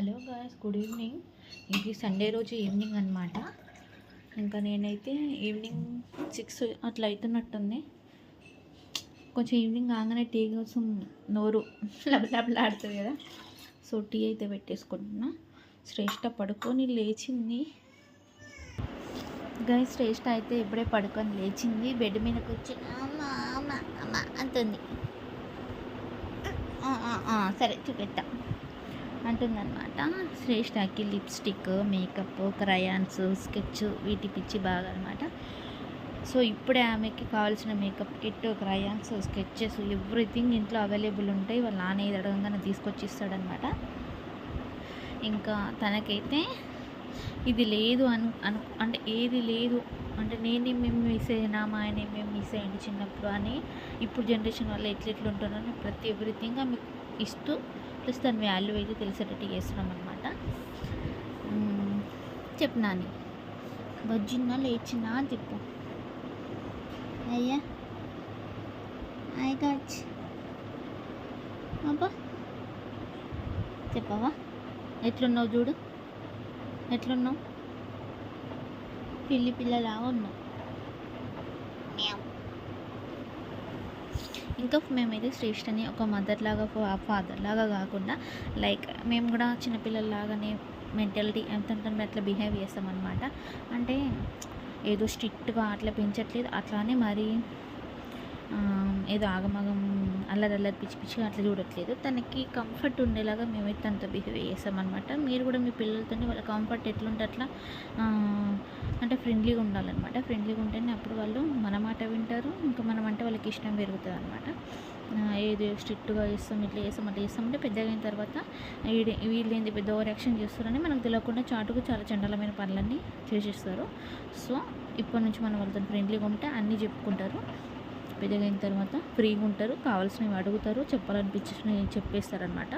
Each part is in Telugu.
Hello guys good evening. ఇది సండే రోజు ఈవినింగ్ అనమాట ఇంకా నేనైతే ఈవినింగ్ సిక్స్ అట్లా అవుతున్నట్టుంది కొంచెం ఈవినింగ్ కాగానే టీ కోసం నోరు లబలాబలాడుతుంది కదా. సో టీ అయితే పెట్టేసుకుంటున్నా. శ్రేష్ట పడుకొని లేచింది. గాయ శ్రేష్ట అయితే ఇప్పుడే పడుకొని లేచింది. బెడ్ మీద కూర్చొని అమ్మ అమ్మ అమ్మ అంటుంది. సరే చూపిద్దాం అంటుందన్నమాట. శ్రేష్ఠకి లిప్స్టిక్ మేకప్ క్రయాన్స్ స్కెచ్ వీటి పిచ్చి బాగా అనమాట సో ఇప్పుడే ఆమెకి కావాల్సిన makeup kit crayons sketches everything ఇంట్లో అవైలబుల్ ఉంటాయి వాళ్ళ నాన్న ఏది అడగంగానే తీసుకొచ్చి ఇస్తాడనమాట ఇంకా తనకైతే ఇది లేదు అను అను అంటే ఏది లేదు. అంటే నేనే మేము మిస్ అయినా మా ఆయన మేము మిస్ అయ్యండి చిన్నప్పుడు అని ఇప్పుడు జనరేషన్ వల్ల ఎట్లా ఎట్లా ఉంటున్నారని ప్రతి ఎవ్రీథింగ్ మీకు ఇస్తూ ప్లస్ దాని వాల్యూ అయితే తెలిసేటట్టు చేస్తున్నాం అనమాట చెప్పినాని వచ్చిందా లేచినా అని చెప్పు. అయ్యా. ఐ కాచ్ అబ్బా. చెప్పవా? ఎట్లున్నావు చూడు? ఎట్లున్నావు? పిల్లి పిల్లలా ఉన్నావు. ఇంకా మేమైతే శ్రేష్ఠని ఒక మదర్ లాగా ఫాదర్ లాగా కాకుండా లైక్ మేము కూడా చిన్నపిల్లల్లాగానే మెంటాలిటీ ఎంత అట్లా బిహేవ్ చేస్తామన్నమాట. అంటే ఏదో స్ట్రిక్ట్గా అట్లా పెంచట్లేదు. అట్లానే మరి ఏదో ఆగమగం అల్లరి అల్లరి పిచ్చి పిచ్చిగా అట్లా చూడట్లేదు. తనకి కంఫర్ట్ ఉండేలాగా మేమైతే తనతో బిహేవ్ చేస్తామన్నమాట. మీరు కూడా మీ పిల్లలతోనే వాళ్ళ కంఫర్ట్ ఎట్లుంటే అట్లా అంటే ఫ్రెండ్లీగా ఉండాలన్నమాట. ఫ్రెండ్లీగా ఉంటేనే అప్పుడు వాళ్ళు మన మాట వింటారు ఇంకా మనం అంటే వాళ్ళకి ఇష్టం పెరుగుతుంది అనమాట ఏది స్ట్రిక్ట్గా చేస్తాం ఇట్లా చేస్తాం అట్లా చేస్తాం అంటే పెద్దగా అయిన తర్వాత వీడి వీళ్ళు ఏంది పెద్ద ఓవర్ యాక్షన్ చేస్తారని మనకు తెలియకుండా చాటుకు చాలా చండలమైన పనులన్నీ చేసేస్తారు. సో ఇప్పటి నుంచి మనం వాళ్ళతో ఫ్రెండ్లీగా ఉంటే అన్నీ చెప్పుకుంటారు. పెద్దగా అయిన తర్వాత ఫ్రీగా ఉంటారు కావాల్సినవి అడుగుతారు చెప్పాలనిపించిన చెప్పేస్తారనమాట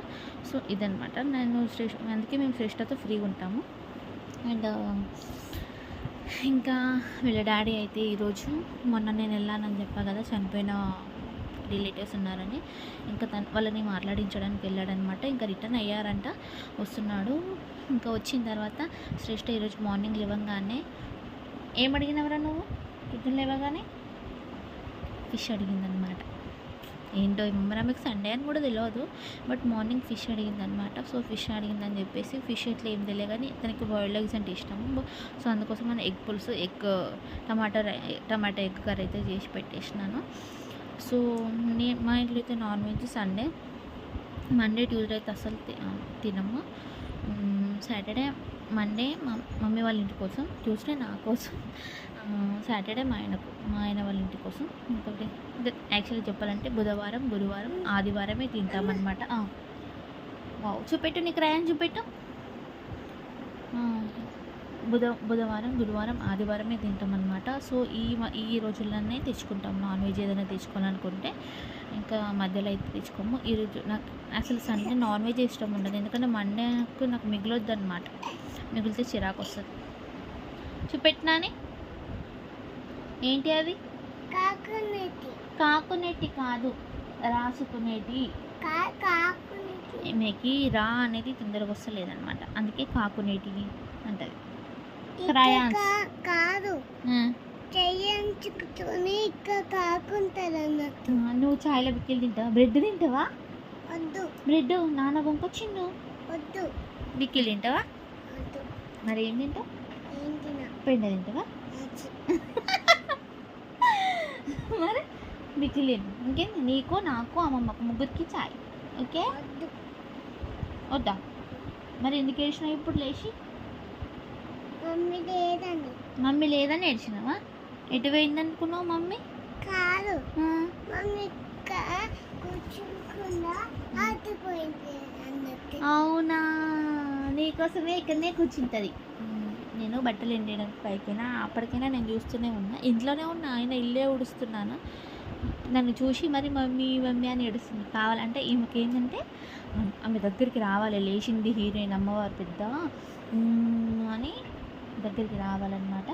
సో ఇదనమాట నేను శ్రేష్ అందుకే మేము శ్రేష్ఠతో ఫ్రీగా ఉంటాము. అండ్ ఇంకా వీళ్ళ డాడీ అయితే ఈరోజు మొన్న నేను వెళ్ళానని చెప్పా కదా చనిపోయిన రిలేటివ్స్ ఉన్నారని. ఇంకా తన వాళ్ళని మాట్లాడించడానికి వెళ్ళాడనమాట ఇంకా రిటర్న్ అయ్యారంట వస్తున్నాడు. ఇంకా వచ్చిన తర్వాత శ్రేష్ఠ ఈరోజు మార్నింగ్ లేవగానే ఏం అడిగినవరా నువ్వు? పొద్దున్న లేవగానే? ఫిష్ అడిగిందనమాట. ఏంటో మరి మీకు సండే అని కూడా తెలియదు బట్ మార్నింగ్ ఫిష్ అడిగిందనమాట. సో ఫిష్ అడిగిందని చెప్పేసి ఫిష్ ఇట్లా ఏం తెలియదు కానీ తనకి బాయిల్డ్ ఎగ్స్ అంటే ఇష్టము సో అందుకోసం నేను ఎగ్ పులుసు ఎగ్ టమాటా టమాటా ఎగ్ కర్రీ అయితే చేసి పెట్టేసినాను. సో నే మా ఇంట్లో అయితే non veg Sunday Monday Tuesday అయితే అసలు తినము. సాటర్డే మండే మా మమ్మీ వాళ్ళ ఇంటి కోసం ట్యూస్డే నా కోసం సాటర్డే మా ఆయనకు మా ఆయన వాళ్ళ ఇంటి కోసం. ఇంకొకటి యాక్చువల్లీ చెప్పాలంటే బుధవారం గురువారం ఆదివారమే తింటామన్నమాట. వావ్ చూపెట్టు నీకు రాయని చూపెట్టు. బుధ బుధవారం గురువారం ఆదివారమే తింటామన్నమాట. సో ఈ ఈ రోజుల్లోనే తెచ్చుకుంటాం. నాన్ వెజ్ ఏదైనా తెచ్చుకోవాలనుకుంటే ఇంకా మధ్యలో అయితే తెచ్చుకోము. ఈరోజు నాకు అసలు సండే నాన్ వెజ్ ఇష్టం ఉండదు. ఎందుకంటే మండేకు నాకు మిగిలొద్దు అనమాట మిగిలితే చిరాకు వస్తుంది. చూపెట్టినాని ఏంటి అవి? కాకునేటి కాదు రాసుకునేటి ఈమెకి రా అనేది తొందరగా వస్తలేదన్నమాట. అందుకే కాకునేటి అంటది. కాదు. ఆ, చేయించుకుని ఇక్కడ కాకుంటారు అన్నట్టు నువ్వు చాయ్లో బిక్కిలు తింటావా? బ్రెడ్ తింటావా? వద్దు. బ్రెడ్? నాన్న కొనుకొచ్చిండు వద్దు. బిక్కిలు తింటావా? మరి ఏం తింటావు? పెండ తింటావా? తిను ఇంకేంది నీకు నాకు అమ్మమ్మకు ముగ్గురికి చాయ్ ఓకే? వద్దు. మరి ఎందుకు ఏడ్చినావు ఇప్పుడు లేచి? మమ్మీ లేదని మమ్మీ లేదని ఏడ్చినావా? ఎటు పోయింది అనుకున్నావు మమ్మీ కాదు మమ్మీ అవునా? నీకోసమే ఇక్కడనే కూర్చుంటుంది. నేను బట్టలు ఎండడానికి పైకైనా అప్పటికైనా నేను చూస్తూనే ఉన్నా. ఇంట్లోనే ఉన్నా ఆయన ఇల్లే ఉడుస్తున్నాను నన్ను చూసి మరి మమ్మీ మమ్మీ అని ఏడుస్తుంది. కావాలంటే ఈమెకి ఏంటంటే ఆమె దగ్గరికి రావాలి. లేచింది హీరోయిన్ అమ్మవారు పెద్ద. అని దగ్గరికి రావాలన్నమాట.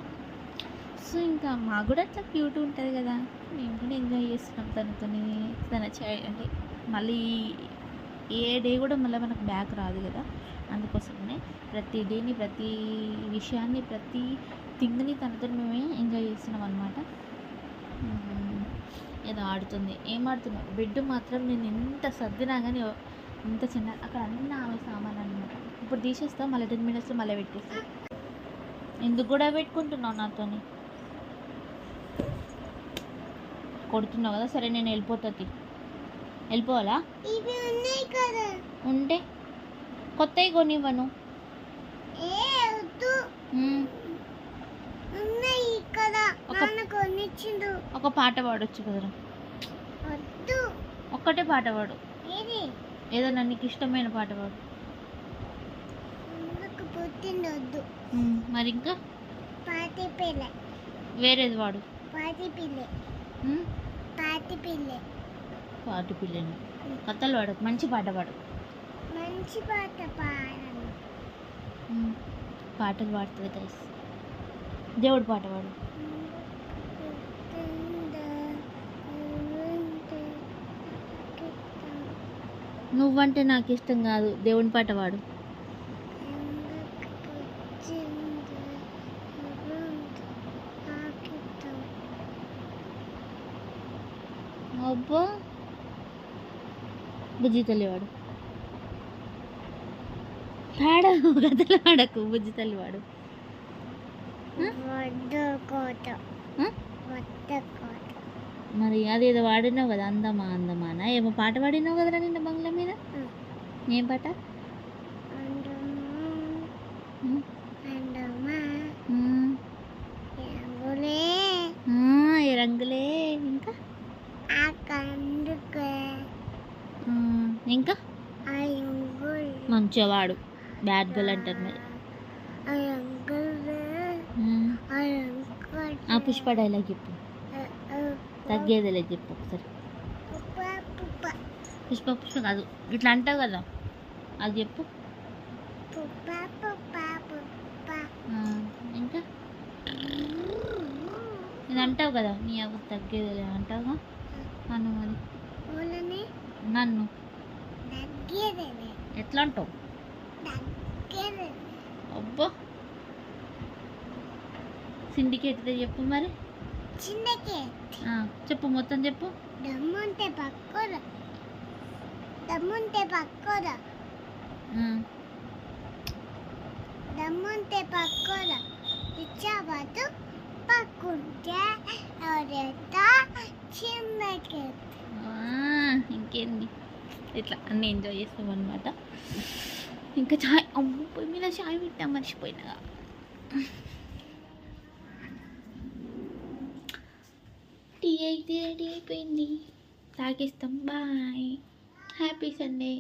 సో ఇంకా మాకు కూడా అట్లా క్యూట్ ఉంటుంది కదా. మేము కూడా ఎంజాయ్ చేస్తున్నాం తనతోని తన చై అంటే మళ్ళీ ఏ డే కూడా మళ్ళీ మనకు బ్యాక్ రాదు కదా. అందుకోసమే ప్రతి డేని ప్రతి విషయాన్ని ప్రతి థింగ్ని తనతో మేమే ఎంజాయ్ చేస్తున్నాం అనమాట ఏదో ఆడుతుంది. ఏం ఆడుతున్నావు? బెడ్ మాత్రం నేను ఎంత సర్దినా కానీ ఎంత చిన్న అక్కడ అన్న ఆమె సామాన్ అనమాట ఇప్పుడు తీసేస్తా మళ్ళీ టెన్ మినిట్స్లో మళ్ళీ పెట్టేస్తా. ఎందుకు కూడా పెట్టుకుంటున్నావు నాతోని? కొడుతున్నావు కదా సరే నేను వెళ్ళిపోతుంది వెళ్ళిపోవాలా? ఉంటే కొత్తవి కొనివ్వను ఏ వద్దు మ్మ్. ఉన్నాయి కదా ఒక- ఒక పాట పాడొచ్చు కదరా. ఒక్కటే పాట పాడు. ఏది? ఏదైనా నీకు ఇష్టమైన పాట పాడు. మరి ఇంకా వేరేది వాడు పాట పిల్లని. కథలు పాడు మంచి పాట పాడు. మంచి పాట. పాటలు పాడుతుంది గైస్ దేవుడు పాట పాడు. నువ్వంటే నాకు ఇష్టం కాదు. దేవుని పాట వాడు అబ్బో. బుజ్జి తల్లివాడు. పాడ. కథలు పాడకు. బుజ్జి తల్లి వాడు మరి అదేదో వాడినావు కదా అందమా అందమానా? ఏమో పాట పాడినావు కదరా నిన్న బంగ్లా ఏం పాట? రంగులే? ఇంకా? ఇంకా? ఆ రంగులు మంచిగా వాడు బ్యాడ్ గర్ల్ అంటారు మరి. ఆ పుష్ప డైలాగ్ చెప్పు. తగ్గేదిలే చెప్పు ఒకసారి. పుష్ప పుష్ప కాదు. ఇట్లా అంటావు కదా. అది చెప్పు. ఇంకా? ఇది అంటావు కదా నీ అవ్వ తగ్గేదిలే అంటావుగా నన్ను మరి. నన్ను. ఎట్లా అంటావు? అబ్బా. సిండికేట్ చెప్పు మరి. చెప్పు మొత్తం చెప్పు. దమ్ముంటే పక్కన దమ్ముంటే పక్కన ఆ, దమ్ముంటే పక్కన ఇచ్చాబాటు పక్కుంటే ఎవరెత్తా చిన్నకే ఇంకేంది ఇట్లా అన్నీ ఎంజాయ్ చేస్తాం అనమాట ఇంకా చాయ్ అమ్మ పొయ్యి మీద చాయ్ పెట్టా మర్చిపోయినా టీ అయితే రెడీ అయిపోయింది తాగేస్తాం బాయ్ హ్యాపీ సండే